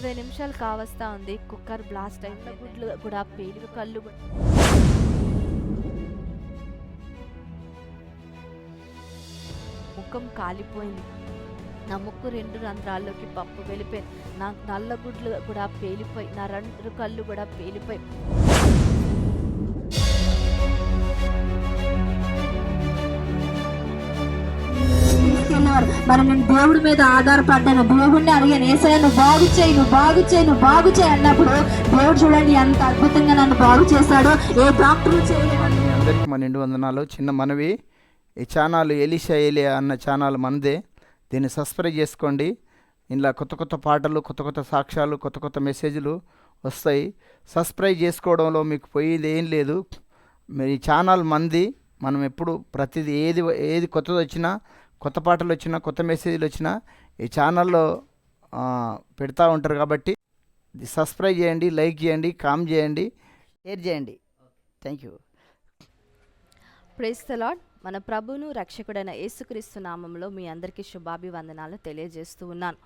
ఇరవై నిమిషాలు కావస్తా ఉంది. కుక్కర్ బ్లాస్ట్ అయిన గుడ్లు కూడా పేలిన కళ్ళు ముఖం కాలిపోయింది. నా ముక్కు రెండు రంధ్రాల్లోకి పప్పు వెళ్ళిపోయింది. నా నల్ల గుడ్లు కూడా పేలిపోయి నా రెండు కళ్ళు కూడా పేలిపోయి. తీసుకెళ్ళేవారు మనం నేను దేవుడి మీద ఆధారపడ్డాను దేవుడిని అడిగాను ఏసయ్య నువ్వు బాగు చేయి నువ్వు బాగు చేయి నువ్వు బాగు చేయి అన్నప్పుడు దేవుడు చూడండి ఎంత అద్భుతంగా నన్ను బాగు చేశాడో. ఏ డాక్టర్ చేయలేదు. అందరికీ మన నిండు వందనాలు. చిన్న మనవి ఈ ఛానల్ ఎలిషా ఏలియా అన్న ఛానల్ మనదే. దీన్ని సబ్స్క్రైబ్ చేసుకోండి. ఇలా కొత్త కొత్త పాటలు కొత్త కొత్త సాక్ష్యాలు కొత్త కొత్త మెసేజ్లు వస్తాయి. సబ్స్క్రైబ్ చేసుకోవడంలో మీకు పోయేది ఏం లేదు. మీ ఛానల్ మంది. మనం ఎప్పుడు ప్రతిదీ ఏది ఏది కొత్తది వచ్చినా కొత్త పాటలు వచ్చినా కొత్త మెసేజ్లు వచ్చినా ఈ ఛానల్లో పెడతా ఉంటారు కాబట్టి సబ్స్క్రైబ్ చేయండి లైక్ చేయండి కామ్ చేయండి షేర్ చేయండి. థ్యాంక్ యూ ప్రైస్ ద మన ప్రభువును రక్షకుడైన యేసుక్రీస్తు నామంలో మీ అందరికీ శుభాభివందనాలు తెలియజేస్తూ ఉన్నాను.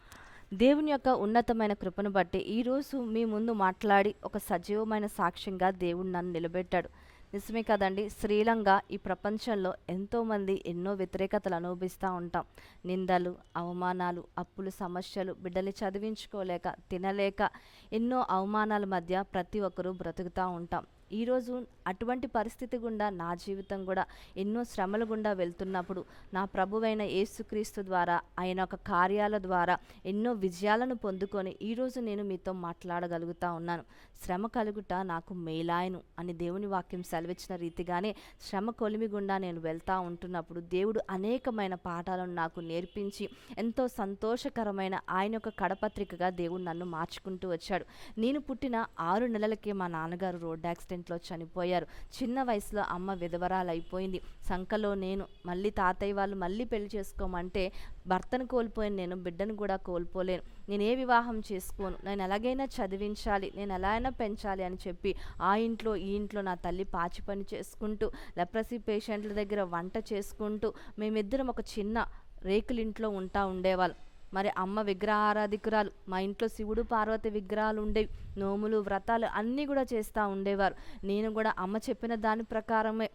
దేవుని యొక్క ఉన్నతమైన కృపను బట్టి ఈరోజు మీ ముందు మాట్లాడి ఒక సజీవమైన సాక్ష్యంగా దేవుడు నన్ను నిలబెట్టాడు. నిజమే కదండి. శ్రీలంక ఈ ప్రపంచంలో ఎంతోమంది ఎన్నో వ్యతిరేకతలు అనుభవిస్తూ ఉంటాం. నిందలు అవమానాలు అప్పులు సమస్యలు బిడ్డల్ని చదివించుకోలేక తినలేక ఎన్నో అవమానాల మధ్య ప్రతి ఒక్కరూ బ్రతుకుతూ ఉంటాం. ఈరోజు అటువంటి పరిస్థితి గుండా నా జీవితం కూడా ఎన్నో శ్రమల గుండా వెళ్తున్నప్పుడు నా ప్రభువైన యేసుక్రీస్తు ద్వారా ఆయన ఒక కార్యాల ద్వారా ఎన్నో విజయాలను పొందుకొని ఈరోజు నేను మీతో మాట్లాడగలుగుతా ఉన్నాను. శ్రమ కలుగుట నాకు మేలాయను అని దేవుని వాక్యం సెలవిచ్చిన రీతిగానే శ్రమ కొలిమి గుండా నేను వెళ్తా ఉంటున్నప్పుడు దేవుడు అనేకమైన పాఠాలను నాకు నేర్పించి ఎంతో సంతోషకరమైన ఆయన యొక్క కడపత్రికగా దేవుడు నన్ను మార్చుకుంటూ వచ్చాడు. నేను పుట్టిన ఆరు నెలలకే మా నాన్నగారు రోడ్ యాక్సిడెంట్లో చనిపోయారు. చిన్న వయసులో అమ్మ విధవరాలు అయిపోయింది సంఖలో నేను మళ్ళీ తాతయ్య వాళ్ళు మళ్ళీ పెళ్ళి చేసుకోమంటే భర్తను కోల్పోయాను నేను బిడ్డను కూడా కోల్పోలేను. నేను ఏ వివాహం చేసుకోను. నేను ఎలాగైనా చదివించాలి నేను ఎలా అయినా పెంచాలి అని చెప్పి ఆ ఇంట్లో ఈ ఇంట్లో నా తల్లి పాచి పని చేసుకుంటూ లెప్రసీ పేషెంట్ల దగ్గర వంట చేసుకుంటూ మేమిద్దరం ఒక చిన్న రేకులింట్లో ఉంటా ఉండేవాళ్ళం. మరి అమ్మ విగ్రహారాధికురాలు. మా ఇంట్లో శివుడు పార్వతి విగ్రహాలు ఉండేవి. నోములు వ్రతాలు అన్నీ కూడా చేస్తూ ఉండేవారు. నేను కూడా అమ్మ చెప్పిన దాని ప్రకారమే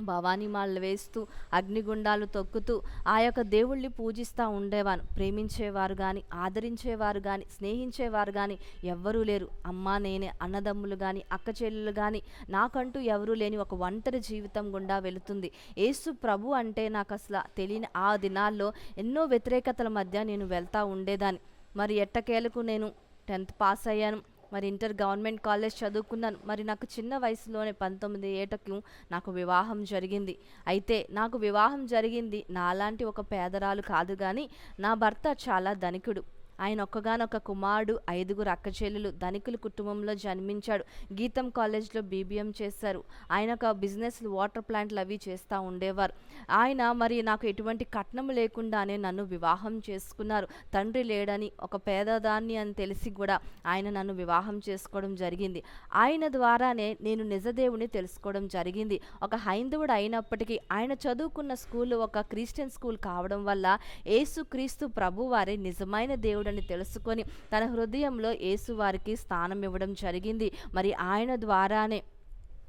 భవానీ వేస్తూ అగ్నిగుండాలు తొక్కుతూ ఆ యొక్క దేవుళ్ళని పూజిస్తూ ఉండేవాను ప్రేమించేవారు కానీ ఆదరించేవారు కానీ స్నేహించేవారు కానీ ఎవ్వరూ లేరు. అమ్మ నేనే అన్నదమ్ములు కానీ అక్క చెల్లెలు కానీ నాకంటూ ఎవరూ లేని ఒక ఒంటరి జీవితం గుండా వెళుతుంది. ఏసు ప్రభు అంటే నాకు అసలు తెలియని ఆ దినాల్లో ఎన్నో వ్యతిరేకతల మధ్య నేను వెళ్తూ ఉండేదాన్ని. మరి ఎట్టకేలకు నేను టెన్త్ పాస్ అయ్యాను. మరి ఇంటర్ గవర్నమెంట్ కాలేజ్ చదువుకున్నాను. మరి నాకు చిన్న వయసులోనే పంతొమ్మిది ఏటకు నాకు వివాహం జరిగింది. అయితే నాకు వివాహం జరిగింది నాలాంటి ఒక పేదరాలు కాదు కానీ నా భర్త చాలా ధనికుడు. ఆయన ఒక్కగానొక్క కుమారుడు ఐదుగురు అక్కచెల్లెలు ధనికుల కుటుంబంలో జన్మించాడు. గీతం కాలేజ్లో బీబీఎం చేశారు. ఆయన ఒక బిజినెస్ వాటర్ ప్లాంట్లు అవి చేస్తూ ఉండేవారు. ఆయన మరి నాకు ఎటువంటి కట్నం లేకుండానే నన్ను వివాహం చేసుకున్నారు. తండ్రి లేడని ఒక పేదదాన్ని అని తెలిసి కూడా ఆయన నన్ను వివాహం చేసుకోవడం జరిగింది. ఆయన ద్వారానే నేను నిజదేవుని తెలుసుకోవడం జరిగింది. ఒక హైందవుడు అయినప్పటికీ ఆయన చదువుకున్న స్కూల్ ఒక క్రిస్టియన్ స్కూల్ కావడం వల్ల యేసు క్రీస్తు ప్రభు వారి నిజమైన ఉన్నాడని తెలుసుకొని తన హృదయంలో యేసు వారికి స్థానం ఇవ్వడం జరిగింది. మరి ఆయన ద్వారానే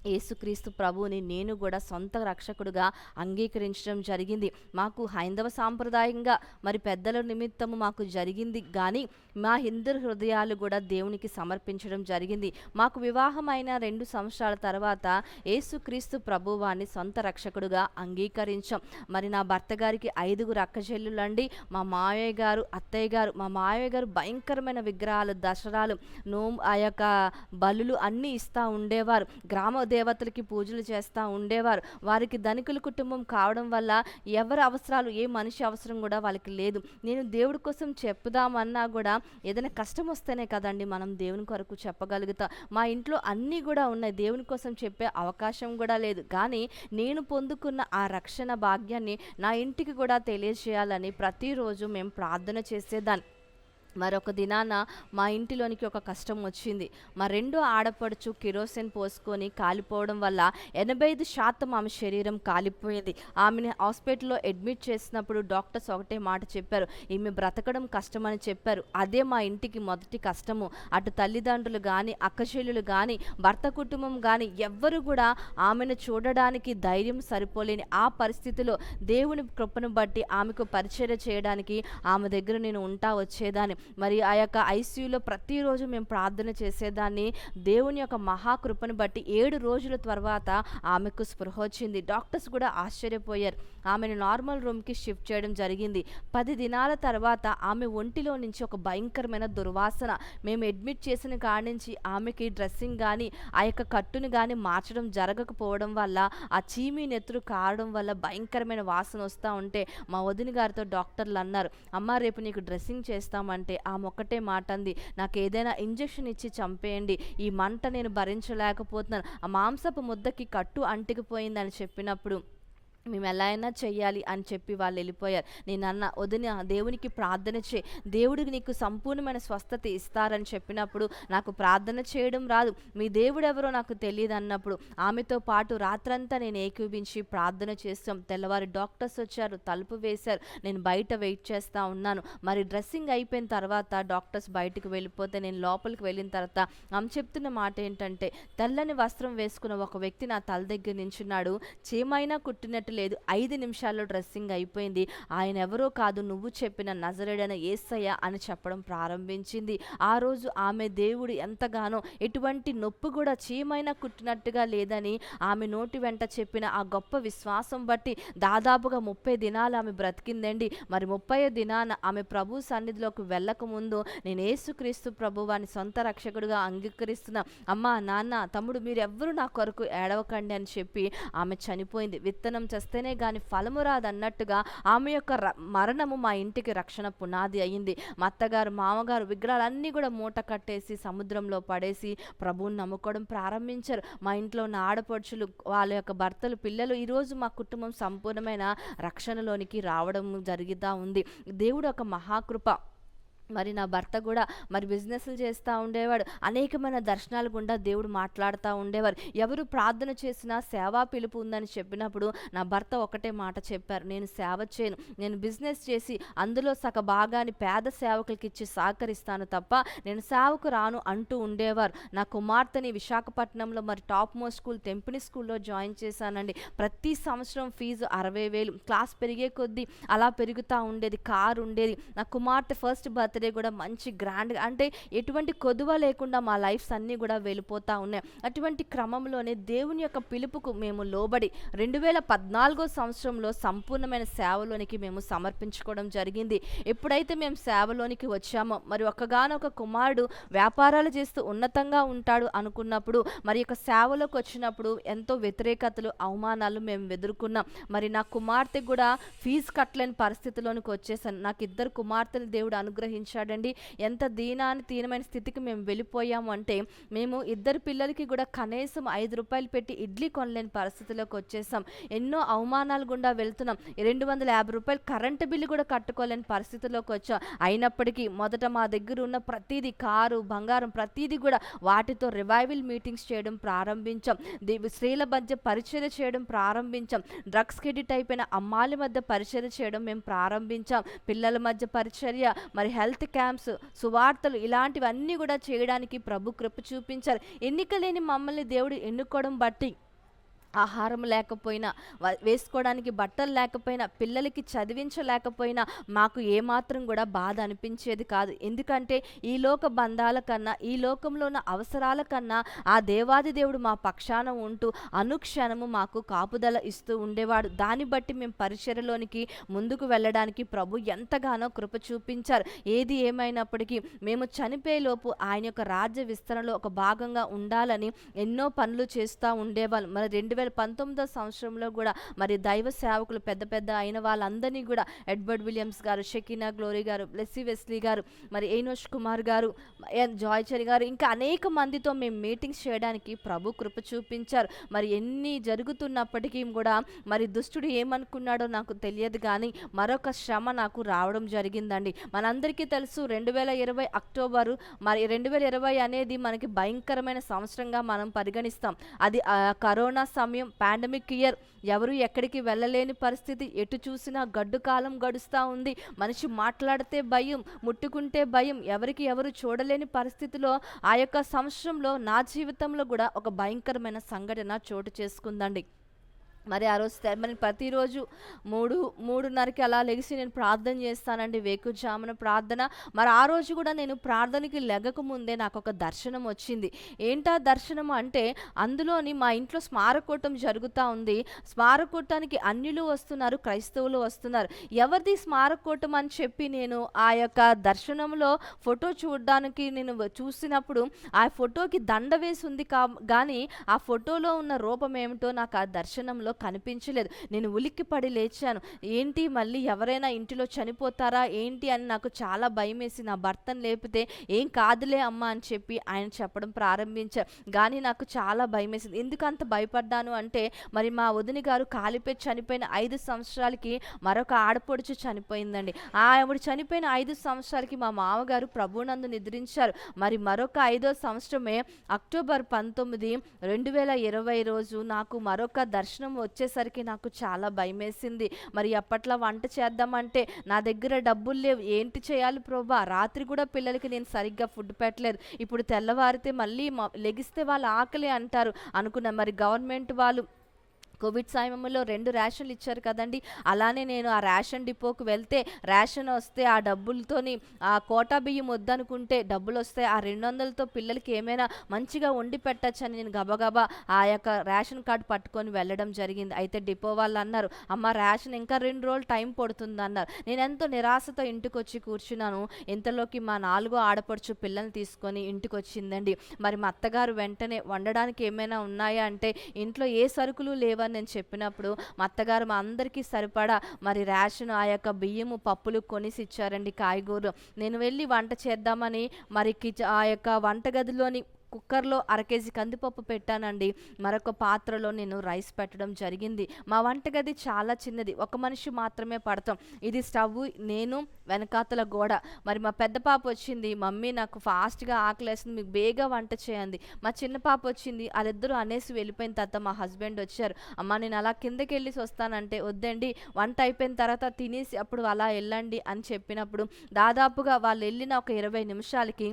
యేసుక్రీస్తు ప్రభువుని నేను కూడా సొంత రక్షకుడుగా అంగీకరించడం జరిగింది. మాకు హైందవ సాంప్రదాయంగా మరి పెద్దల నిమిత్తము మాకు జరిగింది. కానీ మా హిందూ హృదయాలు కూడా దేవునికి సమర్పించడం జరిగింది. మాకు వివాహమైన రెండు సంవత్సరాల తర్వాత యేసుక్రీస్తు ప్రభువాన్ని సొంత రక్షకుడుగా అంగీకరించాం. మరి నా భర్త గారికి ఐదుగురు అక్కచెల్లులండి మా మావయ్య గారు అత్తయ్య గారు మా మావయ్య గారు భయంకరమైన విగ్రహాలు దసరాలు నో ఆ యొక్క బలులు అన్నీ ఇస్తూ ఉండేవారు. గ్రామ దేవతలకి పూజలు చేస్తూ ఉండేవారు. వారికి ధనికుల కుటుంబం కావడం వల్ల ఎవరి అవసరాలు ఏ మనిషి అవసరం కూడా వాళ్ళకి లేదు. నేను దేవుడి కోసం చెప్పుదామన్నా కూడా ఏదైనా కష్టం వస్తేనే కదండి మనం దేవుని కొరకు చెప్పగలుగుతాం. మా ఇంట్లో అన్నీ కూడా ఉన్నాయి. దేవుని కోసం చెప్పే అవకాశం కూడా లేదు. కానీ నేను పొందుకున్న ఆ రక్షణ భాగ్యాన్ని నా ఇంటికి కూడా తెలియజేయాలని ప్రతిరోజు మేము ప్రార్థన చేసేదాన్ని. మరొక దినాన మా ఇంటిలోనికి ఒక కష్టం వచ్చింది. మా రెండో ఆడపడుచు కిరోసిన్ పోసుకొని కాలిపోవడం వల్ల ఎనభై ఐదు శాతం ఆమె శరీరం కాలిపోయింది. ఆమెని హాస్పిటల్లో అడ్మిట్ చేసినప్పుడు డాక్టర్స్ ఒకటే మాట చెప్పారు. ఈమె బ్రతకడం కష్టమని చెప్పారు. అదే మా ఇంటికి మొదటి కష్టము. అటు తల్లిదండ్రులు కానీ అక్కచెల్లులు కానీ భర్త కుటుంబం కానీ ఎవ్వరు కూడా ఆమెను చూడడానికి ధైర్యం సరిపోలేని ఆ పరిస్థితిలో దేవుని కృపను బట్టి ఆమెకు పరిచర్య చేయడానికి ఆమె దగ్గర నేను ఉంటా వచ్చేదాన్ని. మరి ఆ యొక్క ఐసీయూలో ప్రతిరోజు మేము ప్రార్థన చేసేదాన్ని. దేవుని యొక్క మహాకృపను బట్టి ఏడు రోజుల తర్వాత ఆమెకు స్పృహ వచ్చింది. డాక్టర్స్ కూడా ఆశ్చర్యపోయారు. ఆమెను నార్మల్ రూమ్కి షిఫ్ట్ చేయడం జరిగింది. పది దినాల తర్వాత ఆమె ఒంటిలో నుంచి ఒక భయంకరమైన దుర్వాసన. మేము అడ్మిట్ చేసిన కాడి నుంచి ఆమెకి డ్రెస్సింగ్ కానీ ఆ యొక్క కట్టును కానీ మార్చడం జరగకపోవడం వల్ల ఆ చీమి నెత్తురు కారడం వల్ల భయంకరమైన వాసన వస్తూ ఉంటే మా వదిన గారితో డాక్టర్లు అన్నారు. అమ్మ రేపు నీకు డ్రెస్సింగ్ చేస్తామంటే ఆమె ఒక్కటే మాట అంది. నాకు ఏదైనా ఇంజెక్షన్ ఇచ్చి చంపేయండి. ఈ మంట నేను భరించలేకపోతున్నాను. ఆ మాంసపు ముద్దకి కట్టు అంటికిపోయిందని చెప్పినప్పుడు మేము ఎలా అయినా చెయ్యాలి అని చెప్పి వాళ్ళు వెళ్ళిపోయారు. నేను అన్న వదిన దేవునికి ప్రార్థన చే దేవుడికి నీకు సంపూర్ణమైన స్వస్థత ఇస్తారని చెప్పినప్పుడు నాకు ప్రార్థన చేయడం రాదు. మీ దేవుడు ఎవరో నాకు తెలియదు అన్నప్పుడు ఆమెతో పాటు రాత్రంతా నేను ఏకీభించి ప్రార్థన చేస్తాం తెల్లవారి డాక్టర్స్ వచ్చారు తలుపు వేశారు. నేను బయట వెయిట్ చేస్తూ ఉన్నాను. మరి డ్రెస్సింగ్ అయిపోయిన తర్వాత డాక్టర్స్ బయటకు వెళ్ళిపోతే నేను లోపలికి వెళ్ళిన తర్వాత ఆమె చెప్తున్న మాట ఏంటంటే తెల్లని వస్త్రం వేసుకున్న ఒక వ్యక్తి నా తల దగ్గర నించున్నాడు. చీమైనా కుట్టినట్టు లేదు. ఐదు నిమిషాల్లో డ్రెస్సింగ్ అయిపోయింది. ఆయన ఎవరో కాదు నువ్వు చెప్పిన నజరేడైన ఏసయ్య అని చెప్పడం ప్రారంభించింది. ఆ రోజు ఆమె దేవుడు ఎంతగానో ఎటువంటి నొప్పి కూడా చీమైనా కుట్టినట్టుగా లేదని ఆమె నోటి వెంట చెప్పిన ఆ గొప్ప విశ్వాసం బట్టి దాదాపుగా ముప్పై దినాలు ఆమె బ్రతికిందండి. మరి ముప్పై దినాన ఆమె ప్రభు సన్నిధిలోకి వెళ్ళకముందు నేను యేసుక్రీస్తు ప్రభు వాని సొంత రక్షకుడుగా అంగీకరిస్తున్నా. అమ్మా నాన్న తమ్ముడు మీరెవ్వరూ నా కొరకు ఏడవకండి అని చెప్పి ఆమె చనిపోయింది. విత్తనం చేస్తేనే గాని ఫలము రాదన్నట్టుగా ఆమె యొక్క ర- మరణము మా ఇంటికి రక్షణ పునాది అయింది. మా అత్తగారు మామగారు విగ్రహాలన్నీ కూడా మూట కట్టేసి సముద్రంలో పడేసి ప్రభువుని నమ్ముకోవడం ప్రారంభించారు. మా ఇంట్లో ఉన్న ఆడపడుచులు వాళ్ళ యొక్క భర్తలు పిల్లలు ఈరోజు మా కుటుంబం సంపూర్ణమైన రక్షణలోనికి రావడం జరుగుతూ ఉంది. దేవుడు ఒక మహాకృప. మరి నా భర్త కూడా మరి బిజినెస్లు చేస్తూ ఉండేవాడు. అనేకమైన దర్శనాలు గుండా దేవుడు మాట్లాడుతూ ఉండేవారు. ఎవరు ప్రార్థన చేసినా సేవా పిలుపు ఉందని చెప్పినప్పుడు నా భర్త ఒకటే మాట చెప్పారు. నేను సేవ చేయను. నేను బిజినెస్ చేసి అందులో సగ భాగాన్ని పేద సేవకులకి ఇచ్చి సహకరిస్తాను తప్ప నేను సేవకు రాను అంటూ ఉండేవారు. నా కుమార్తెని విశాఖపట్నంలో మరి టాప్ మోస్ట్ స్కూల్ తెంపిని స్కూల్లో జాయిన్ చేశానండి. ప్రతి సంవత్సరం ఫీజు అరవై వేలు. క్లాస్ పెరిగే కొద్దీ అలా పెరుగుతూ ఉండేది. కారు ఉండేది. నా కుమార్తె ఫస్ట్ బర్త్డే కూడా మంచి గ్రాండ్గా అంటే ఎటువంటి కొదువ లేకుండా మా లైఫ్స్ అన్నీ కూడా వెళ్ళిపోతూ ఉన్నాయి. అటువంటి క్రమంలోనే దేవుని యొక్క పిలుపుకు మేము లోబడి రెండు వేల పద్నాలుగో సంవత్సరంలో సంపూర్ణమైన సేవలోనికి మేము సమర్పించుకోవడం జరిగింది. ఎప్పుడైతే మేము సేవలోనికి వచ్చామో మరి ఒక్కగానొక కుమారుడు వ్యాపారాలు చేస్తూ ఉన్నతంగా ఉంటాడు అనుకున్నప్పుడు మరి యొక్క సేవలోకి వచ్చినప్పుడు ఎంతో వ్యతిరేకతలు అవమానాలు మేము ఎదుర్కొన్నాం. మరి నా కుమార్తె కూడా ఫీజు కట్టలేని పరిస్థితిలోనికి వచ్చేసాను నాకు ఇద్దరు కుమార్తెలు దేవుడు ఉంచాడండి ఎంత దీనాన్ని దీనమైన స్థితికి మేము వెళ్ళిపోయాము అంటే మేము ఇద్దరు పిల్లలకి కూడా కనీసం ఐదు రూపాయలు పెట్టి ఇడ్లీ కొనలేని పరిస్థితిలోకి వచ్చేసాం. ఎన్నో అవమానాలు గుండా వెళ్తున్నాం. రెండు వందల యాభై రూపాయలు కరెంటు బిల్లు కూడా కట్టుకోలేని పరిస్థితిలోకి వచ్చాం. అయినప్పటికీ మొదట మా దగ్గర ఉన్న ప్రతిదీ కారు బంగారం ప్రతిదీ కూడా వాటితో రివైవల్ మీటింగ్స్ చేయడం ప్రారంభించాం. దీ స్త్రీల మధ్య పరిచయం చేయడం ప్రారంభించాం. డ్రగ్స్ ఎడిట్ అయిపోయిన అమ్మాయిల మధ్య పరిచయం చేయడం మేము ప్రారంభించాం. పిల్లల మధ్య పరిచర్య మరి హెల్త్ హెల్త్ క్యాంప్స్ సువార్తలు ఇలాంటివన్నీ కూడా చేయడానికి ప్రభు కృప చూపించారు. ఎన్నిక లేని మమ్మల్ని దేవుడు ఎన్నుకోవడం బట్టి ఆహారం లేకపోయినా వేసుకోవడానికి బట్టలు లేకపోయినా పిల్లలకి చదివించలేకపోయినా మాకు ఏమాత్రం కూడా బాధ అనిపించేది కాదు. ఎందుకంటే ఈ లోక బంధాల కన్నా ఈ లోకంలో ఉన్న అవసరాల కన్నా ఆ దేవాది దేవుడు మా పక్షాన ఉంటూ అనుక్షణము మాకు కాపుదల ఇస్తూ ఉండేవాడు. దాన్ని బట్టి మేము పరిచయలోనికి ముందుకు వెళ్ళడానికి ప్రభు ఎంతగానో కృప చూపించారు. ఏది ఏమైనప్పటికీ మేము చనిపోయేలోపు ఆయన యొక్క రాజ్య విస్తరణలో ఒక భాగంగా ఉండాలని ఎన్నో పనులు చేస్తూ ఉండేవాళ్ళు. మరి రెండు వేల పంతొమ్మిదో సంవత్సరంలో కూడా మరి దైవ సేవకులు పెద్ద పెద్ద అయిన వాళ్ళందరినీ కూడా ఎడ్వర్డ్ విలియమ్స్ గారు షకీనా గ్లోరీ గారు లెస్సీ వెస్లీ గారు మరి ఏనోష్ కుమార్ గారు ఎన్ గారు ఇంకా అనేక మందితో మేము మీటింగ్స్ చేయడానికి ప్రభు కృప చూపించారు. మరి ఎన్ని జరుగుతున్నప్పటికీ కూడా మరి దుష్టుడు ఏమనుకున్నాడో నాకు తెలియదు కానీ మరొక శ్రమ నాకు రావడం జరిగిందండి. మనందరికీ తెలుసు రెండు వేల ఇరవై అక్టోబరు మరి రెండు వేల ఇరవై అనేది మనకి భయంకరమైన సంవత్సరంగా మనం పరిగణిస్తాం. అది కరోనా సమయం పాండమిక్ ఇయర్ ఎవరు ఎక్కడికి వెళ్ళలేని పరిస్థితి. ఎటు చూసినా గడ్డు కాలం గడుస్తూ ఉంది. మనిషి మాట్లాడితే భయం ముట్టుకుంటే భయం. ఎవరికి ఎవరు చూడలేని పరిస్థితిలో ఆ యొక్క సంవత్సరంలో నా జీవితంలో కూడా ఒక భయంకరమైన సంఘటన చోటు చేసుకుందండి. మరి ఆ రోజు మరి ప్రతిరోజు మూడు మూడున్నరకి అలా లెగిసి నేను ప్రార్థన చేస్తానండి వేకుజామున ప్రార్థన. మరి ఆ రోజు కూడా నేను ప్రార్థనకి లెగక ముందే నాకు ఒక దర్శనం వచ్చింది. ఏంటా దర్శనం అంటే అందులోని మా ఇంట్లో స్మారకూటం జరుగుతూ ఉంది. స్మారకూటానికి అన్యులు వస్తున్నారు క్రైస్తవులు వస్తున్నారు. ఎవరిది స్మారకూటం అని చెప్పి నేను ఆ యొక్క దర్శనంలో ఫోటో చూడడానికి నేను చూసినప్పుడు ఆ ఫోటోకి దండ వేసి ఉంది కా కానీ ఆ ఫోటోలో ఉన్న రూపం ఏమిటో నాకు ఆ దర్శనంలో కనిపించలేదు. నేను ఉలిక్కిపడి లేచాను. ఏంటి మళ్ళీ ఎవరైనా ఇంటిలో చనిపోతారా? ఏంటి అని నాకు చాలా భయం వేసి నా భర్తను లేపితే ఏం కాదులే అమ్మ అని చెప్పి ఆయన చెప్పడం ప్రారంభించారు. కానీ నాకు చాలా భయం వేసింది ఎందుకు అంత భయపడ్డాను అంటే మరి మా వదిని గారు కాలిపే చనిపోయిన ఐదు సంవత్సరాలకి మరొక ఆడపడుచు చనిపోయిందండి. ఆవిడ చనిపోయిన ఐదు సంవత్సరాలకి మా మామగారు ప్రభునందు నిద్రించారు. మరి మరొక ఐదో సంవత్సరమే అక్టోబర్ పంతొమ్మిది రెండు వేల ఇరవై రోజు నాకు మరొక దర్శనం వచ్చేసరికి నాకు చాలా భయమేసింది. మరి అప్పట్లో వంట చేద్దామంటే నా దగ్గర డబ్బులు లేవు. ఏంటి చేయాలి ప్రభా? రాత్రి కూడా పిల్లలకి నేను సరిగ్గా ఫుడ్ పెట్టలేదు. ఇప్పుడు తెల్లవారితే మళ్ళీ లెగిస్తే వాళ్ళు ఆకలి అంటారు. అనుకున్నా మరి గవర్నమెంట్ వాళ్ళు కోవిడ్ సమయంలో రెండు రేషన్లు ఇచ్చారు కదండి. అలానే నేను ఆ రేషన్ డిపోకు వెళ్తే రేషన్ వస్తే ఆ డబ్బులతోని ఆ కోటా బియ్యం వద్దనుకుంటే డబ్బులు వస్తే ఆ రెండు వందలతో పిల్లలకి ఏమైనా మంచిగా వండి పెట్టచ్చని నేను గబగబా ఆ యొక్క రేషన్ కార్డు పట్టుకొని వెళ్ళడం జరిగింది. అయితే డిపో వాళ్ళు అన్నారు అమ్మ రేషన్ ఇంకా రెండు రోజులు టైం పడుతుంది అన్నారు నేను ఎంతో నిరాశతో ఇంటికి వచ్చి కూర్చున్నాను. ఇంతలోకి మా నాలుగో ఆడపడుచు పిల్లల్ని తీసుకొని ఇంటికి వచ్చిందండి మరి మా అత్తగారు వెంటనే వండడానికి ఏమైనా ఉన్నాయా అంటే ఇంట్లో ఏ సరుకులు లేవని నేను చెప్పినప్పుడు మా అత్తగారు మా అందరికీ సరిపడా మరి రేషన్ ఆ యొక్క బియ్యము పప్పులు కొనిసి ఇచ్చారండి కాయగూరలు. నేను వెళ్ళి వంట చేద్దామని మరి కిచ ఆ యొక్క వంటగదిలోని కుక్కర్లో అర కేజీ కందిపప్పు పెట్టానండి. మరొక పాత్రలో నేను రైస్ పెట్టడం జరిగింది. మా వంటగది చాలా చిన్నది. ఒక మనిషి మాత్రమే పడతాం. ఇది స్టవ్ నేను వెనకాతల గోడ. మరి మా పెద్ద పాప వచ్చింది. మమ్మీ నాకు ఫాస్ట్గా ఆకలేస్తుంది. మీకు బేగా వంట చేయండి. మా చిన్న పాప వచ్చింది. వాళ్ళిద్దరూ అనేసి వెళ్ళిపోయిన తర్వాత మా హస్బెండ్ వచ్చారు. అమ్మ నేను అలా కిందకి వెళ్ళి వస్తానంటే వద్దండి. వంట అయిపోయిన తర్వాత తినేసి అప్పుడు అలా వెళ్ళండి అని చెప్పినప్పుడు దాదాపుగా వాళ్ళు వెళ్ళిన ఒక ఇరవై నిమిషాలకి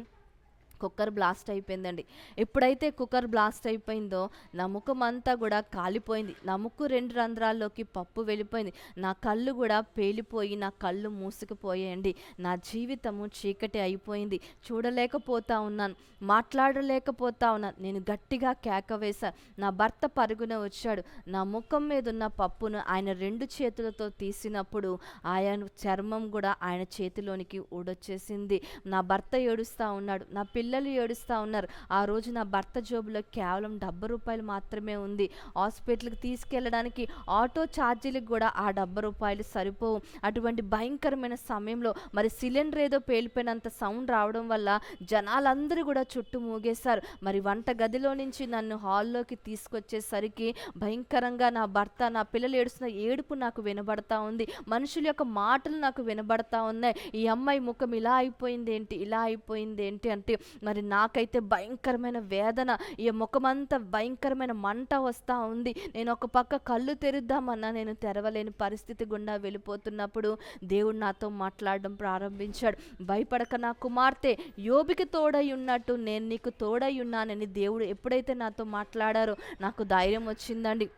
కుక్కర్ బ్లాస్ట్ అయిపోయిందండి. ఎప్పుడైతే కుక్కర్ బ్లాస్ట్ అయిపోయిందో నా ముఖం అంతా కూడా కాలిపోయింది. నా ముక్కు రెండు రంధ్రాల్లోకి పప్పు వెళ్ళిపోయింది. నా కళ్ళు కూడా పేలిపోయి నా కళ్ళు మూసుకుపోయాయండి. నా జీవితము చీకటి అయిపోయింది. చూడలేకపోతా ఉన్నాను. మాట్లాడలేకపోతా ఉన్నాను. నేను గట్టిగా కేక వేశాను నా భర్త పరుగున వచ్చాడు. నా ముఖం మీద ఉన్న పప్పును ఆయన రెండు చేతులతో తీసినప్పుడు ఆయన చర్మం కూడా ఆయన చేతిలోనికి ఊడొచ్చేసింది. నా భర్త ఏడుస్తూ ఉన్నాడు. నా పిల్లలు ఏడుస్తూ ఉన్నారు. ఆ రోజు నా భర్త జోబులో కేవలం డెబ్బై రూపాయలు మాత్రమే ఉంది. హాస్పిటల్కి తీసుకెళ్ళడానికి ఆటో ఛార్జీలకు కూడా ఆ డెబ్బై రూపాయలు సరిపోవు. అటువంటి భయంకరమైన సమయంలో మరి సిలిండర్ ఏదో పేలిపోయినంత సౌండ్ రావడం వల్ల జనాలందరూ కూడా చుట్టూ మూగేశారు. మరి వంట గదిలో నుంచి నన్ను హాల్లోకి తీసుకొచ్చేసరికి భయంకరంగా నా భర్త నా పిల్లలు ఏడుస్తున్న ఏడుపు నాకు వినబడతా ఉంది. మనుషుల యొక్క మాటలు నాకు వినబడతా ఉన్నాయి. ఈ అమ్మాయి ముఖం ఇలా అయిపోయింది ఏంటి ఇలా అయిపోయింది ఏంటి అంటే మరి నాకైతే భయంకరమైన వేదన. ఈ ముఖమంతా భయంకరమైన మంట వస్తూ ఉంది. నేను ఒక పక్క కళ్ళు తెరుద్దామన్నా నేను తెరవలేని పరిస్థితి గుండా వెళ్ళిపోతున్నప్పుడు దేవుడు నాతో మాట్లాడడం ప్రారంభించాడు. భయపడక నా కుమార్తె యోబికి తోడై ఉన్నట్టు నేను నీకు తోడై ఉన్నానని దేవుడు ఎప్పుడైతే నాతో మాట్లాడారో నాకు ధైర్యం వచ్చిందండి.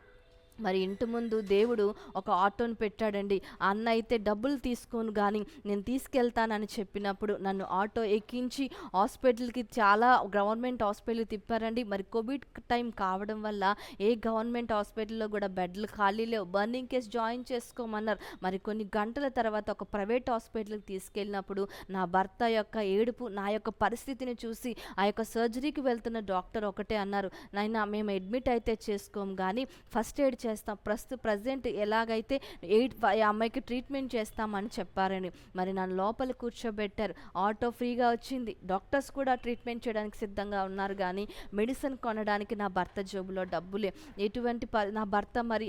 మరి ఇంటి ముందు దేవుడు ఒక ఆటోని పెట్టాడండి. అన్న అయితే డబ్బులు తీసుకోను కానీ నేను తీసుకెళ్తానని చెప్పినప్పుడు నన్ను ఆటో ఎక్కించి హాస్పిటల్కి చాలా గవర్నమెంట్ హాస్పిటల్ తిప్పారండి. మరి కోవిడ్ టైం కావడం వల్ల ఏ గవర్నమెంట్ హాస్పిటల్లో కూడా బెడ్లు ఖాళీ లేవు. బర్నింగ్ కేస్ జాయిన్ చేసుకోమన్నారు. మరి కొన్ని గంటల తర్వాత ఒక ప్రైవేట్ హాస్పిటల్కి తీసుకెళ్ళినప్పుడు నా భర్త యొక్క ఏడుపు నా యొక్క పరిస్థితిని చూసి ఆ యొక్క సర్జరీకి వెళ్తున్న డాక్టర్ ఒకటే అన్నారు. నాయన మేము అడ్మిట్ అయితే చేసుకోము కానీ ఫస్ట్ ఎయిడ్ చేస్తాం. ప్రస్తు ప్రజెంట్ ఎలాగైతే ఎయిట్ ఆ అమ్మాయికి ట్రీట్మెంట్ చేస్తామని చెప్పారని. మరి నన్ను లోపల కూర్చోబెట్టారు. ఆటో ఫ్రీగా వచ్చింది. డాక్టర్స్ కూడా ట్రీట్మెంట్ చేయడానికి సిద్ధంగా ఉన్నారు కానీ మెడిసిన్ కొనడానికి నా భర్త జోబులో డబ్బులే. ఎటువంటి ప నా భర్త మరి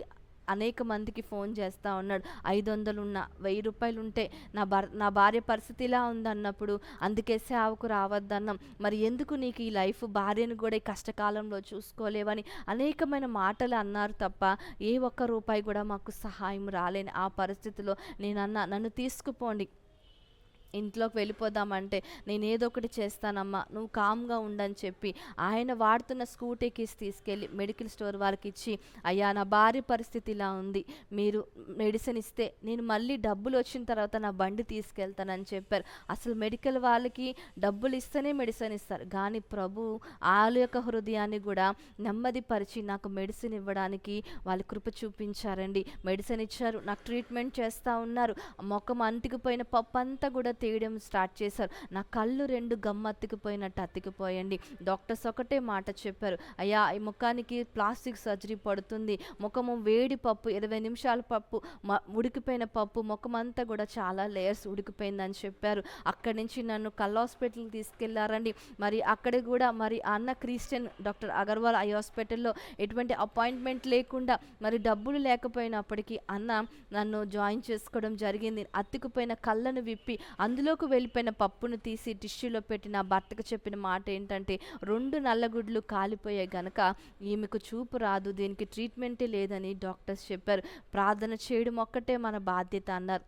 అనేక మందికి ఫోన్ చేస్తూ ఉన్నాడు. ఐదు వందలు ఉన్న వెయ్యి రూపాయలు ఉంటే నా భర్ నా భార్య పరిస్థితి ఇలా ఉందన్నప్పుడు అందుకే సేవకు రావద్దన్నాం. మరి ఎందుకు నీకు ఈ లైఫ్ భార్యను కూడా ఈ కష్టకాలంలో చూసుకోలేవని అనేకమైన మాటలు అన్నారు తప్ప ఏ ఒక్క రూపాయి కూడా మాకు సహాయం రాలేని ఆ పరిస్థితిలో నేను అన్నా నన్ను తీసుకుపోండి. ఇంట్లోకి వెళ్ళిపోదామంటే నేను ఏదో ఒకటి చేస్తానమ్మా నువ్వు కామ్గా ఉండని చెప్పి ఆయన వాడుతున్న స్కూటీకి తీసుకెళ్ళి మెడికల్ స్టోర్ వాళ్ళకి ఇచ్చి అయ్యా నా భార్య పరిస్థితి ఇలా ఉంది మీరు మెడిసిన్ ఇస్తే నేను మళ్ళీ డబ్బులు వచ్చిన తర్వాత నా బండి తీసుకెళ్తానని చెప్పారు. అసలు మెడికల్ వాళ్ళకి డబ్బులు ఇస్తేనే మెడిసిన్ ఇస్తారు కానీ ప్రభు వాళ్ళ యొక్క హృదయాన్ని కూడా నెమ్మది పరిచి నాకు మెడిసిన్ ఇవ్వడానికి వాళ్ళు కృప చూపించారండి. మెడిసిన్ ఇచ్చారు నాకు ట్రీట్మెంట్ చేస్తూ ఉన్నారు మొఖం అంటికిపోయిన పప్పు అంతా కూడా తీయడం స్టార్ట్ చేశారు. నా కళ్ళు రెండు గమ్మ అతికిపోయినట్టు అతికిపోయండి. డాక్టర్స్ ఒకటే మాట చెప్పారు. అయ్యా ఈ ముఖానికి ప్లాస్టిక్ సర్జరీ పడుతుంది. ముఖము వేడి పప్పు ఇరవై నిమిషాల పప్పు మ ఉడికిపోయిన పప్పు ముఖం అంతా కూడా చాలా లేయర్స్ ఉడికిపోయిందని చెప్పారు. అక్కడి నుంచి నన్ను కళ్ళ హాస్పిటల్కి తీసుకెళ్ళారండి. మరి అక్కడ కూడా మరి అన్న క్రిస్టియన్ డాక్టర్ అగర్వాల్ ఐ హాస్పిటల్లో ఎటువంటి అపాయింట్మెంట్ లేకుండా మరి డబ్బులు లేకపోయినప్పటికీ అన్న నన్ను జాయిన్ చేసుకోవడం జరిగింది. అతికిపోయిన కళ్ళను విప్పి అందులోకి వెళ్ళిపోయిన పప్పును తీసి టిష్యూలో పెట్టిన భర్తకు చెప్పిన మాట ఏంటంటే రెండు నల్లగుడ్లు కాలిపోయాయి గనక ఈమెకు చూపు రాదు దీనికి ట్రీట్మెంటే లేదని డాక్టర్స్ చెప్పారు. ప్రార్థన చేయడం ఒక్కటే మన బాధ్యత అన్నారు.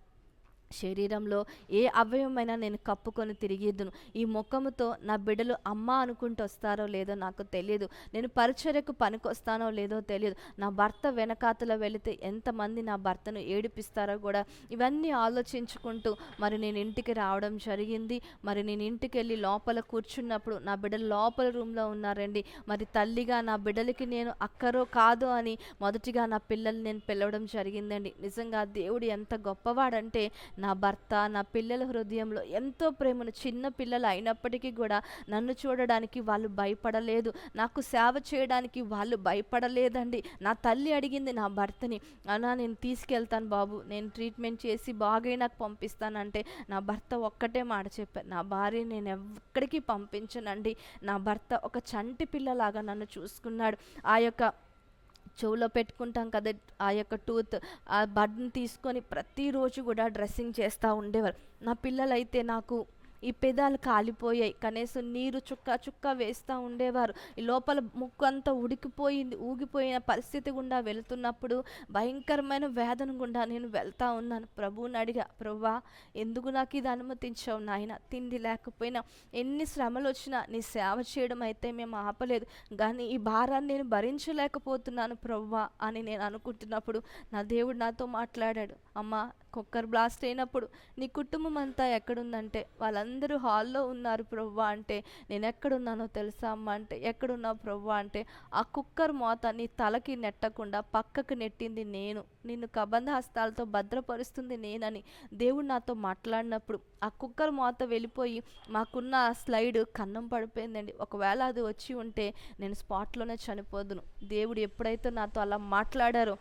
శరీరంలో ఏ అవయవమైనా నేను కప్పుకొని తిరిగిద్దును. ఈ ముఖముతో నా బిడ్డలు అమ్మ అనుకుంటూ వస్తారో లేదో నాకు తెలియదు నేను పరిచర్యకు పనికొస్తానో లేదో తెలియదు నా భర్త వెనకాతలో వెళితే ఎంతమంది నా భర్తను ఏడిపిస్తారో కూడా ఇవన్నీ ఆలోచించుకుంటూ మరి నేను ఇంటికి రావడం జరిగింది. మరి నేను ఇంటికి వెళ్ళి లోపల కూర్చున్నప్పుడు నా బిడ్డలు లోపల రూమ్లో ఉన్నారండి. మరి తల్లిగా నా బిడ్డలకి నేను అక్కరో కాదో అని మొదటిగా నా పిల్లల్ని నేను పిలవడం జరిగిందండి. నిజంగా దేవుడు ఎంత గొప్పవాడంటే నా భర్త నా పిల్లల హృదయంలో ఎంతో ప్రేమను చిన్న పిల్లలు అయినప్పటికీ కూడా నన్ను చూడడానికి వాళ్ళు భయపడలేదు. నాకు సేవ చేయడానికి వాళ్ళు భయపడలేదండి. నా తల్లి అడిగింది నా భర్తని అన్నా నేను తీసుకెళ్తాను బాబు. నేను ట్రీట్మెంట్ చేసి బాగా నాకు పంపిస్తానంటే నా భర్త ఒక్కటే మాట చెప్పాను నా భార్య నేను ఎక్కడికి పంపించనండి. నా భర్త ఒక చంటి పిల్లలాగా నన్ను చూసుకున్నాడు. ఆ యొక్క చెవులో పెట్టుకుంటాం కదా ఆ యొక్క టూత్ ఆ బడ్ని తీసుకొని ప్రతిరోజు కూడా డ్రెస్సింగ్ చేస్తూ ఉండేవారు. నా పిల్లలైతే నాకు ఈ పెదాలు కాలిపోయాయి. కనీసం నీరు చుక్క చుక్క వేస్తూ ఉండేవారు. ఈ లోపల ముక్కు అంతా ఉడికిపోయింది ఊగిపోయిన పరిస్థితి గుండా వెళుతున్నప్పుడు భయంకరమైన వేదన గుండా నేను వెళ్తా ఉన్నాను. ప్రభువుని అడిగా ప్రభువా ఎందుకు నాకు ఇది అనుమతించావు నాయన? తిండి లేకపోయినా ఎన్ని శ్రమలు వచ్చినా నీ సేవ చేయడం అయితే మేము ఆపలేదు. కానీ ఈ భారాన్ని నేను భరించలేకపోతున్నాను ప్రవ్వా అని నేను అనుకుంటున్నప్పుడు నా దేవుడు నాతో మాట్లాడాడు. అమ్మ కుక్కర్ బ్లాస్ట్ అయినప్పుడు నీ కుటుంబం అంతా ఎక్కడుందంటే వాళ్ళందరూ హాల్లో ఉన్నారు ప్రవ్వా అంటే నేను ఎక్కడున్నానో తెలుసా అమ్మ? అంటే ఎక్కడున్నావు ప్రవ్వా? అంటే ఆ కుక్కర్ మోత నీ తలకి నెట్టకుండా పక్కకు నెట్టింది నేను. నిన్ను కబంధ హస్తాలతో భద్రపరుస్తుంది నేనని దేవుడు నాతో మాట్లాడినప్పుడు ఆ కుక్కర్ మోత వెళ్ళిపోయి మాకున్న ఆ స్లైడ్ కన్నం పడిపోయిందండి. ఒకవేళ అది వచ్చి ఉంటే నేను స్పాట్లోనే చనిపోదును. దేవుడు ఎప్పుడైతే నాతో అలా మాట్లాడారో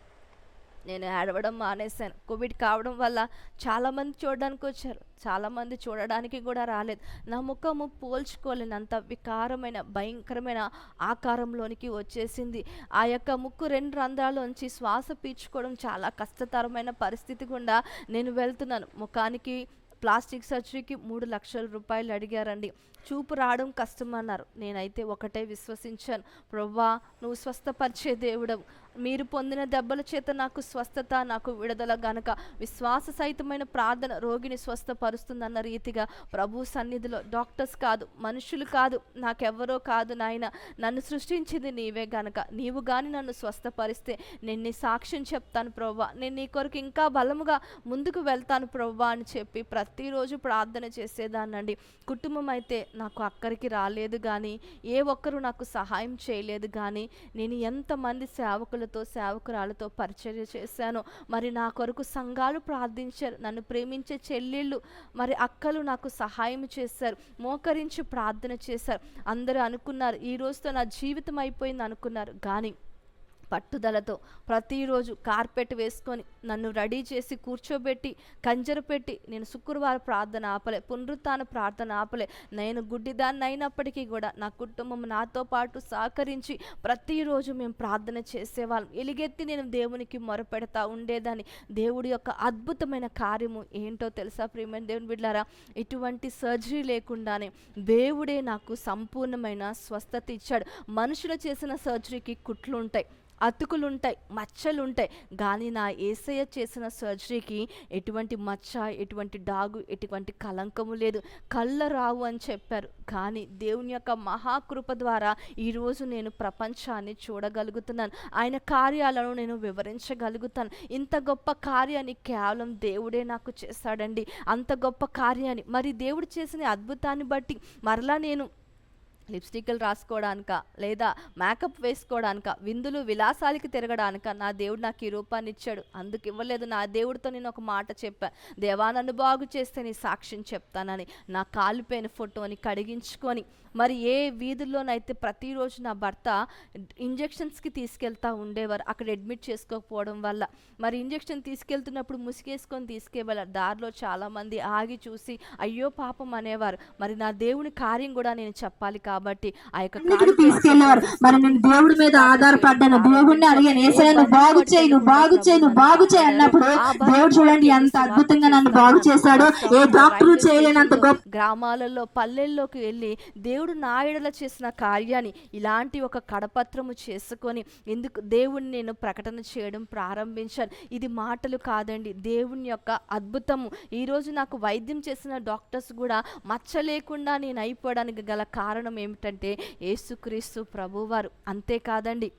నేను ఏడవడం మానేశాను. కోవిడ్ కావడం వల్ల చాలామంది చూడడానికి వచ్చారు. చాలామంది చూడడానికి కూడా రాలేదు. నా ముఖము పోల్చుకోలేనంత వికారమైన భయంకరమైన ఆకారంలోనికి వచ్చేసింది. ఆ యొక్క ముక్కు రెండు రంధ్రాల్లోంచి శ్వాస పీల్చుకోవడం చాలా కష్టతరమైన పరిస్థితి గుండా నేను వెళ్తున్నాను. ముఖానికి ప్లాస్టిక్ సర్జరీకి మూడు లక్షల రూపాయలు అడిగారండి. చూపు రావడం కష్టం అన్నారు నేనైతే ఒకటే విశ్వసించాను. ప్రవ్వా నువ్వు స్వస్థపరిచే దేవుడవు. మీరు పొందిన దెబ్బల చేత నాకు స్వస్థత నాకు విడుదల గనక. విశ్వాస సహితమైన ప్రార్థన రోగిని స్వస్థపరుస్తుందన్న రీతిగా ప్రభు సన్నిధిలో డాక్టర్స్ కాదు మనుషులు కాదు నాకెవ్వరో కాదు నాయన. నన్ను సృష్టించింది నీవే గనక. నీవు గాని నన్ను స్వస్థపరిస్తే నేను నీ సాక్ష్యం చెప్తాను ప్రవ్వా. నేను నీ కొరకు ఇంకా బలముగా ముందుకు వెళ్తాను ప్రవ్వా అని చెప్పి ప్రతిరోజు ప్రార్థన చేసేదాన్నండి. కుటుంబం అయితే నాకు అక్కడికి రాలేదు కానీ ఏ ఒక్కరు నాకు సహాయం చేయలేదు కానీ నేను ఎంతమంది సేవకులతో సేవకురాలతో పరిచర్య చేశానో మరి నా కొరకు సంఘాలు ప్రార్థించారు నన్ను ప్రేమించే చెల్లెళ్ళు మరి అక్కలు నాకు సహాయం చేశారు మోకరించి ప్రార్థన చేశారు. అందరూ అనుకున్నారు ఈ రోజుతో నా జీవితం అయిపోయింది అనుకున్నారు. కానీ పట్టుదలతో ప్రతిరోజు కార్పెట్ వేసుకొని నన్ను రెడీ చేసి కూర్చోబెట్టి కంజరు పెట్టి నేను శుక్రవారం ప్రార్థన ఆపలే పునరుత్న ప్రార్థన ఆపలే. నేను గుడ్డిదాన్ని అయినప్పటికీ కూడా నా కుటుంబం నాతో పాటు సహకరించి ప్రతిరోజు మేము ప్రార్థన చేసేవాళ్ళం. ఎలుగెత్తి నేను దేవునికి మొరపెడతా ఉండేదాన్ని. దేవుడి యొక్క అద్భుతమైన కార్యము ఏంటో తెలుసా ప్రియమైన దేవుని బిడ్డారా? ఇటువంటి సర్జరీ లేకుండానే దేవుడే నాకు సంపూర్ణమైన స్వస్థత ఇచ్చాడు. మనుషులు చేసిన సర్జరీకి కుట్లు ఉంటాయి అతుకులుంటాయి మచ్చలుంటాయి. కానీ నా ఏసయ్య చేసిన సర్జరీకి ఎటువంటి మచ్చ ఎటువంటి డాగు ఎటువంటి కలంకము లేదు. కళ్ళ రావు అని చెప్పారు. కానీ దేవుని యొక్క మహాకృప ద్వారా ఈరోజు నేను ప్రపంచాన్ని చూడగలుగుతున్నాను. ఆయన కార్యాలను నేను వివరించగలుగుతాను. ఇంత గొప్ప కార్యాన్ని కేవలం దేవుడే నాకు చేస్తాడండి అంత గొప్ప కార్యాన్ని. మరి దేవుడు చేసిన అద్భుతాన్ని బట్టి మరలా నేను లిప్స్టిక్లు రాసుకోవడానిక లేదా మేకప్ వేసుకోవడానిక విందులు విలాసాలకి తిరగడానిక నా దేవుడు నాకు ఈ రూపాన్ని ఇచ్చాడు. అందుకు ఇవ్వలేదు. నా దేవుడితో నేను ఒక మాట చెప్పా. దేవా నన్ను బాగు చేస్తే నీ సాక్ష్యం చెప్తానని. నా కాలిపోయిన ఫోటోని కడిగించుకొని మరి ఏ వీధుల్లోనైతే ప్రతిరోజు నా భర్త ఇంజెక్షన్స్కి తీసుకెళ్తా ఉండేవారు అక్కడ అడ్మిట్ చేసుకోకపోవడం వల్ల. మరి ఇంజెక్షన్ తీసుకెళ్తున్నప్పుడు ముసుగేసుకొని తీసుకెళ్ళారు. దారిలో చాలామంది ఆగి చూసి అయ్యో పాపం అనేవారు. మరి నా దేవుని కార్యం కూడా నేను చెప్పాలి కాబట్టి ఆ యొక్క తీసుకెళ్ళేవారు మరి నేను దేవుడి మీద ఆధారపడ్డాను. దేవుడిని అడిగాను ఏసయ్య నువ్వు బాగు చేయి నువ్వు బాగు చేయి నువ్వు బాగు చేయి అన్నప్పుడు దేవుడు చూడండి ఎంత అద్భుతంగా నన్ను బాగు చేశాడో. ఏ డాక్టర్ చేయలేనంత గొప్ప గ్రామాలలో పల్లెల్లోకి వెళ్ళి దేవుడు నా ఎడల చేసిన కార్యాన్ని ఇలాంటి ఒక కడపత్రము చేసుకొని ఎందుకు దేవుణ్ణి నేను ప్రకటన చేయడం ప్రారంభించాను. ఇది మాటలు కాదండి. దేవుని యొక్క అద్భుతము. ఈరోజు నాకు వైద్యం చేసిన డాక్టర్స్ కూడా మచ్చ లేకుండా నేను అయిపోవడానికి గల కారణం ఏమిటంటే యేసుక్రీస్తు ప్రభువారు. అంతేకాదండి.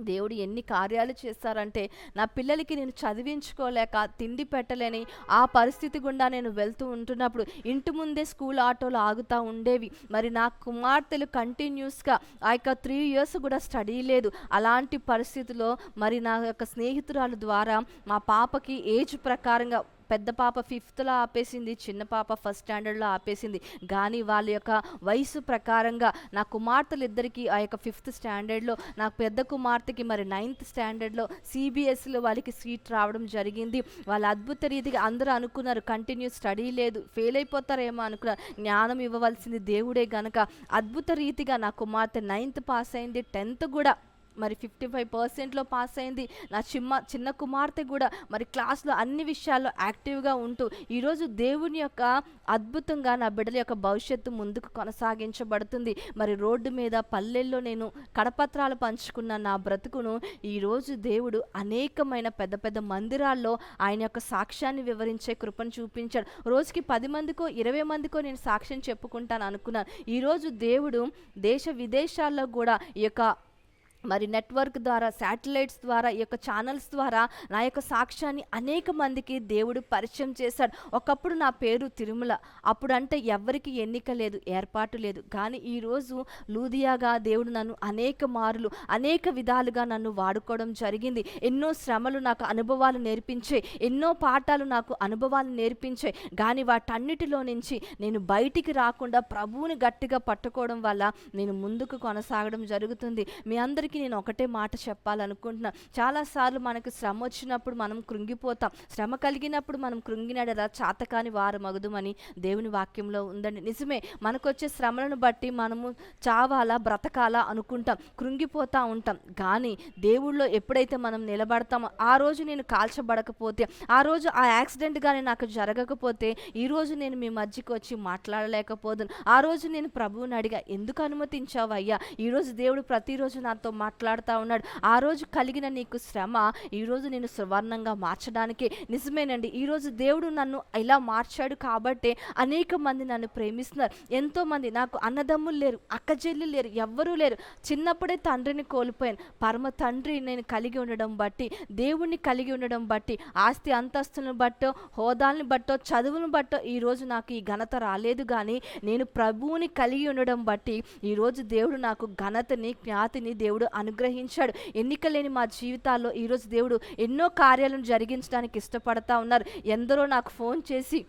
దేవుడు ఎన్ని కార్యాలు చేస్తారంటే నా పిల్లలకి నేను చదివించుకోలేక తిండి పెట్టలేని ఆ పరిస్థితి గుండా నేను వెళ్తూ ఉంటున్నప్పుడు ఇంటి ముందే స్కూల్ ఆటోలు ఆగుతూ ఉండేవి. మరి నా కుమార్తెలు కంటిన్యూస్గా ఆ యొక్క త్రీ ఇయర్స్ కూడా స్టడీ లేదు. అలాంటి పరిస్థితిలో మరి నా యొక్క స్నేహితురాలు ద్వారా మా పాపకి ఏజ్ ప్రకారంగా పెద్ద పాప ఫిఫ్త్లో ఆపేసింది చిన్న పాప ఫస్ట్ స్టాండర్డ్లో ఆపేసింది. కానీ వాళ్ళ యొక్క వయసు ప్రకారంగా నా కుమార్తెలు ఇద్దరికి ఆ యొక్క ఫిఫ్త్ స్టాండర్డ్లో నా పెద్ద కుమార్తెకి మరి నైన్త్ స్టాండర్డ్లో సిబిఎస్ఈలో వాళ్ళకి సీట్ రావడం జరిగింది. వాళ్ళ అద్భుత రీతిగా అందరూ అనుకున్నారు కంటిన్యూ స్టడీ లేదు ఫెయిల్ అయిపోతారేమో అనుకున్నారు. జ్ఞానం ఇవ్వవలసింది దేవుడే గనక. అద్భుత రీతిగా నా కుమార్తె నైన్త్ పాస్ అయింది టెన్త్ కూడా మరి ఫిఫ్టీ ఫైవ్ పర్సెంట్లో పాస్ అయింది. నా చిన్న చిన్న కుమార్తె కూడా మరి క్లాస్లో అన్ని విషయాల్లో యాక్టివ్గా ఉంటూ ఈరోజు దేవుని యొక్క అద్భుతంగా నా బిడ్డల యొక్క భవిష్యత్తు ముందుకు కొనసాగించబడుతుంది. మరి రోడ్డు మీద పల్లెల్లో నేను కడపత్రాలు పంచుకున్న నా బ్రతుకును ఈరోజు దేవుడు అనేకమైన పెద్ద పెద్ద మందిరాల్లో ఆయన యొక్క సాక్ష్యాన్ని వివరించే కృపను చూపించాడు. రోజుకి పది మందికో ఇరవై మందికో నేను సాక్ష్యం చెప్పుకుంటాను అనుకున్నాను. ఈరోజు దేవుడు దేశ విదేశాల్లో కూడా ఈ యొక్క మరి నెట్వర్క్ ద్వారా శాటిలైట్స్ ద్వారా ఈ యొక్క ఛానల్స్ ద్వారా నా యొక్క సాక్ష్యాన్ని అనేక మందికి దేవుడు పరిచయం చేశాడు. ఒకప్పుడు నా పేరు తిరుమల. అప్పుడు అంటే ఎవరికి ఎన్నిక లేదు ఏర్పాటు లేదు. కానీ ఈరోజు లూదియాగా దేవుడు నన్ను అనేక మారులు అనేక విధాలుగా నన్ను వాడుకోవడం జరిగింది. ఎన్నో శ్రమలు నాకు అనుభవాలు నేర్పించే ఎన్నో పాఠాలు నాకు అనుభవాలు నేర్పించే కానీ వాటన్నిటిలో నుంచి నేను బయటికి రాకుండా ప్రభువుని గట్టిగా పట్టుకోవడం వల్ల నేను ముందుకు కొనసాగడం జరుగుతుంది. మీ అందరికీ దేవునికి నేను ఒకటే మాట చెప్పాలనుకుంటున్నాను చాలాసార్లు మనకు శ్రమ వచ్చినప్పుడు మనం కృంగిపోతాం. శ్రమ కలిగినప్పుడు మనం కృంగినడరా చాతకాని వారు మగుదుమని దేవుని వాక్యంలో ఉందండి. నిజమే మనకు వచ్చే శ్రమలను బట్టి మనము చావాలా బ్రతకాలా అనుకుంటాం. కృంగిపోతూ ఉంటాం. కానీ దేవుళ్ళో ఎప్పుడైతే మనం నిలబడతామో ఆ రోజు నేను కాల్చబడకపోతే ఆ రోజు ఆ యాక్సిడెంట్ కానీ నాకు జరగకపోతే ఈరోజు నేను మీ మధ్యకి వచ్చి మాట్లాడలేకపోదును. ఆ రోజు నేను ప్రభువుని అడిగా ఎందుకు అనుమతించావు అయ్యా ఈరోజు దేవుడు ప్రతిరోజు నాతో మాట్లాడుతూ ఉన్నాడు. ఆ రోజు కలిగిన నీకు శ్రమ ఈరోజు నేను సువర్ణంగా మార్చడానికి నిజమేనండి. ఈరోజు దేవుడు నన్ను ఇలా మార్చాడు కాబట్టే అనేక మంది నన్ను ప్రేమిస్తున్నారు. ఎంతోమంది నాకు అన్నదమ్ములు లేరు అక్కచెల్లు లేరు ఎవ్వరూ లేరు. చిన్నప్పుడే తండ్రిని కోల్పోయాను. పరమ తండ్రి నేను కలిగి ఉండడం బట్టి దేవుణ్ణి కలిగి ఉండడం బట్టి ఆస్తి అంతస్తులను బట్టో హోదాల్ని బట్టో చదువును బట్టో ఈరోజు నాకు ఈ ఘనత రాలేదు కానీ నేను ప్రభువుని కలిగి ఉండడం బట్టి ఈరోజు దేవుడు నాకు ఘనతని జ్ఞాతిని దేవుడు అనుగ్రహించాడు. ఎన్నిక లేని మా జీవితాల్లో ఈరోజు దేవుడు ఎన్నో కార్యాలను జరిగించడానికి ఇష్టపడతా ఉన్నారు. ఎందరో నాకు ఫోన్ చేసి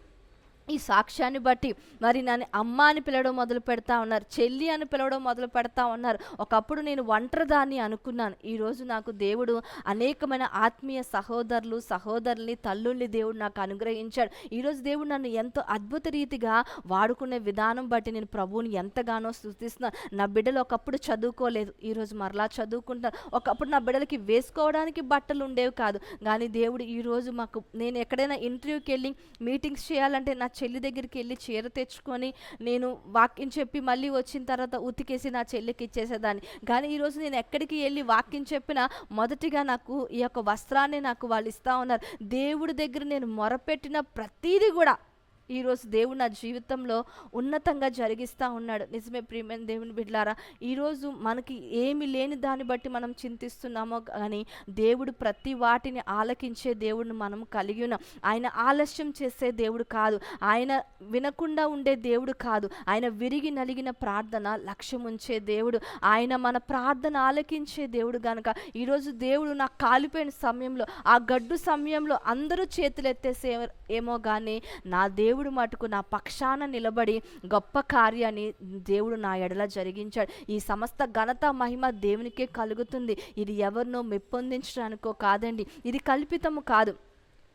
ఈ సాక్ష్యాన్ని బట్టి మరి నన్ను అమ్మ అని పిలవడం మొదలు పెడతా ఉన్నారు చెల్లి అని పిలవడం మొదలు పెడతా ఉన్నారు. ఒకప్పుడు నేను ఒంటరిదాన్ని అనుకున్నాను. ఈరోజు నాకు దేవుడు అనేకమైన ఆత్మీయ సహోదరులు సహోదరుల్ని తల్లుల్ని దేవుడు నాకు అనుగ్రహించాడు. ఈరోజు దేవుడు నన్ను ఎంతో అద్భుత రీతిగా వాడుకునే విధానం బట్టి నేను ప్రభువుని ఎంతగానో స్థుతిస్తున్నాను నా బిడ్డలు ఒకప్పుడు చదువుకోలేదు ఈరోజు మరలా చదువుకుంటారు ఒకప్పుడు నా బిడ్డలకి వేసుకోవడానికి బట్టలు ఉండేవి కాదు. కానీ దేవుడు ఈరోజు మాకు నేను ఎక్కడైనా ఇంటర్వ్యూకి వెళ్ళి మీటింగ్స్ చేయాలంటే నా చెల్లి దగ్గరికి వెళ్ళి చీర తెచ్చుకొని నేను వాక్యం చెప్పి మళ్ళీ వచ్చిన తర్వాత ఉతికేసి నా చెల్లికి ఇచ్చేసేదాన్ని. కానీ ఈరోజు నేను ఎక్కడికి వెళ్ళి వాక్యం చెప్పినా మొదటిగా నాకు ఈ యొక్క వస్త్రాన్ని నాకు వాళ్ళు ఇస్తా ఉన్నారు. దేవుడి దగ్గర నేను మొరపెట్టిన ప్రతీది కూడా ఈరోజు దేవుడు నా జీవితంలో ఉన్నతంగా జరిగిస్తూ ఉన్నాడు. నిజమే ప్రియమైన దేవుని బిడ్లారా ఈరోజు మనకి ఏమి లేని దాన్ని బట్టి మనం చింతిస్తున్నామో కానీ దేవుడు ప్రతి వాటిని ఆలకించే దేవుడిని మనం కలిగి ఉన్నాం. ఆయన ఆలస్యం చేసే దేవుడు కాదు. ఆయన వినకుండా ఉండే దేవుడు కాదు. ఆయన విరిగి నలిగిన ప్రార్థన లక్ష్యం ఉంచే దేవుడు. ఆయన మన ప్రార్థన ఆలకించే దేవుడు గనక ఈరోజు దేవుడు నాకు కాలిపోయిన సమయంలో ఆ గడ్డు సమయంలో అందరూ చేతులు ఎత్తేసే ఏమో కానీ నా దేవుడు దేవుడు మటుకు నా పక్షాన నిలబడి గొప్ప కార్యాన్ని దేవుడు నా ఎడల జరిగించాడు. ఈ సమస్త ఘనత మహిమ దేవునికే కలుగుతుంది. ఇది ఎవరినో మెప్పొందించడానికో కాదండి. ఇది కల్పితము కాదు.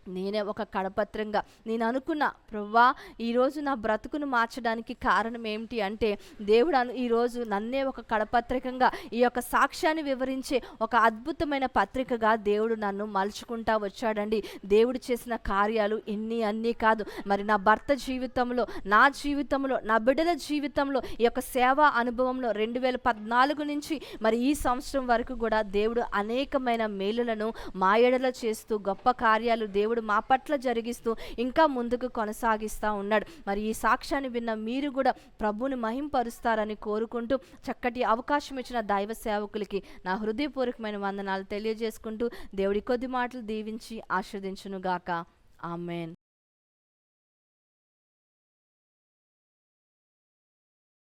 నేనే ఒక కడపత్రంగా. నేను అనుకున్న ప్రవ్వా ఈరోజు నా బ్రతుకును మార్చడానికి కారణం ఏమిటి అంటే దేవుడు అను ఈరోజు నన్నే ఒక కడపత్రికంగా ఈ యొక్క సాక్ష్యాన్ని వివరించే ఒక అద్భుతమైన పత్రికగా దేవుడు నన్ను మలుచుకుంటా వచ్చాడండి. దేవుడు చేసిన కార్యాలు ఇన్ని అన్నీ కాదు. మరి నా భర్త జీవితంలో నా జీవితంలో నా బిడ్డల జీవితంలో ఈ యొక్క సేవా అనుభవంలో రెండు వేల పద్నాలుగు నుంచి మరి ఈ సంవత్సరం వరకు కూడా దేవుడు అనేకమైన మేలులను మా చేస్తూ గొప్ప కార్యాలు దేవుడు దేవుడు మా పట్ల జరిగిస్తూ ఇంకా ముందుకు కొనసాగిస్తూ ఉన్నాడు. మరి ఈ సాక్ష్యాన్ని విన్న మీరు కూడా ప్రభుని మహింపరుస్తారని కోరుకుంటూ చక్కటి అవకాశం ఇచ్చిన దైవ సేవకులకి నా హృదయపూర్వకమైన వందనాలు తెలియజేసుకుంటూ దేవుడి కొద్ది మాటలు దీవించి ఆస్వాదించునుగాక ఆమెన్.